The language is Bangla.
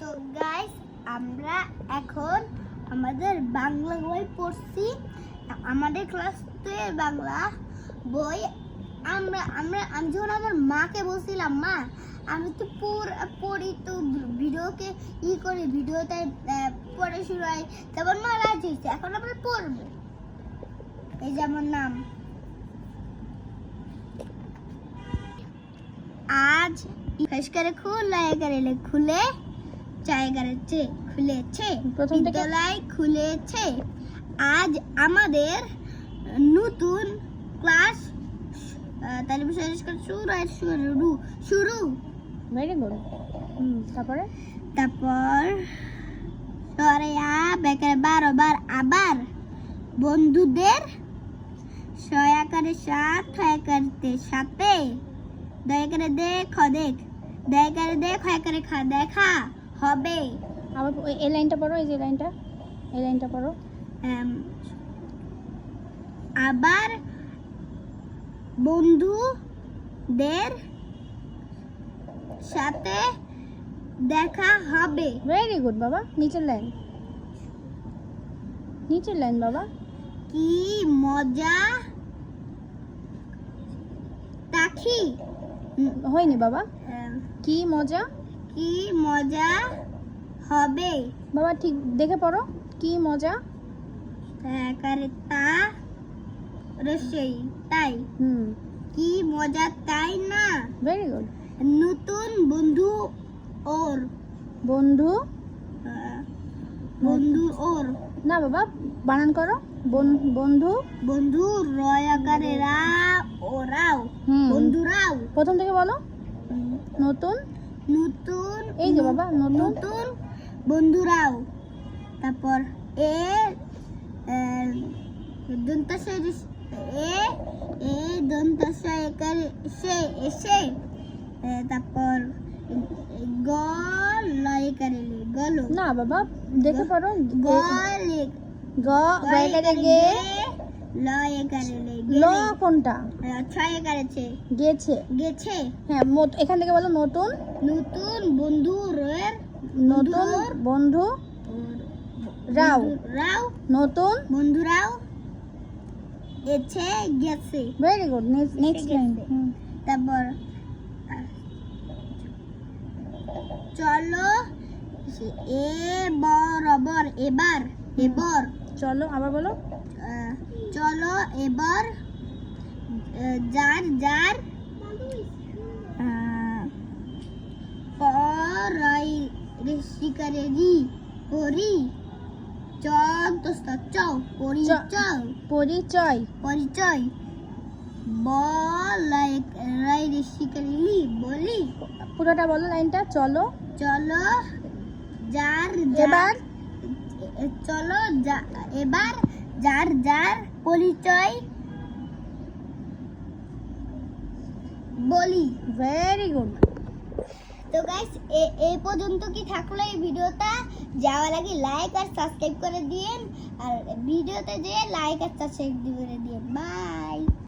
তো গাইস আমরা এখন আমাদের বাংলা বই পড়ছি। আমাদের ক্লাস ক্লাসে বাংলা বই আমরা আমরা, আমি যখন আমার মাকে বলছিলাম, মা, আমি তো পড়ি তো ভিডিওকে ই করি ভিডিওতে পড়ে শুরু হয়। তখন মা রাজি হয়েছে, এখন আমরা পড়ব। এই যেমন নাম। আজ ফেস করে খুলে খুলে খুলেছে বিদ্যালয় খুলেছে। আজ আমাদের নতুন ক্লাস শুরু শুরু শুরু। ভেরি গুড তারপরে? তারপর সরেয়া বেকার বারোবার আবার বন্ধুদের সয়াকারে সাথ হয়াকারতে সাথে। দয়া করে দেখ দেখ। দয়া করে দেখ হয়া করে খা দেখা। হবে। আবার এই লাইনটা পড়ো এই যে লাইনটা এই লাইনটা পড়ো। এম, আবার বন্ধুদের সাথে দেখা হবে। ভেরি গুড বাবা। নিচের লাইন। নিচের লাইন বাবা। কি মজা? তাকি। উম, হয়নি বাবা। কি মজা? কি মজা হবে? বাবা ঠিক দেখে পড়ো। কি মজা? করে তা রসই তাই? হুম। কি মজা তাই না? ভেরি গুড নতুন বন্ধু ওর। বন্ধু? বন্ধু ওর। না বাবা বানান করো। বন- বন্ধু? বন্ধু রয় আকারে রা ওরাও। হুম। বন্ধুরাও। প্রথম থেকে বলো। নতুন? নতুন এই যে বাবা নতুন। নতুন বন্ধুরাও। তারপর এ দন্তাশয় এ এ দন্তাশয় একার এসে এ, তারপর গ লয় করে গলো না বাবা দেখে পড়ো। গলে গ গয়ে করে গে ল কোনটা? ছয় গেছে। গেছে? হ্যাঁ এখান থেকে বলো নতুন। নতুন বন্ধু রয়ের নতুন বন্ধু রাও। রাও। নতুন বন্ধুরাও এছে গেছে। ভেরি গুড নেক্সট লাইন তারপর চলো এ বরাবর এবার এবার চলো আবার বলো। চলো এবার যার যার রি পরি পরিচয়। পরিচয়। পরিচয়। পুরোটা বলো লাইনটা চলো। চলো যার যার। এবার চলো এবার যার যার পরিচয় বলি। ভেরি গুড তো গাইস এই পর্যন্ত কি থাকল এই ভিডিওটা? যাওয়ার আগে লাইক আর সাবস্ক্রাইব করে দিয়েন। আর ভিডিওতে যে লাইক আর সাবস্ক্রাইব করে দিয়েন। বাই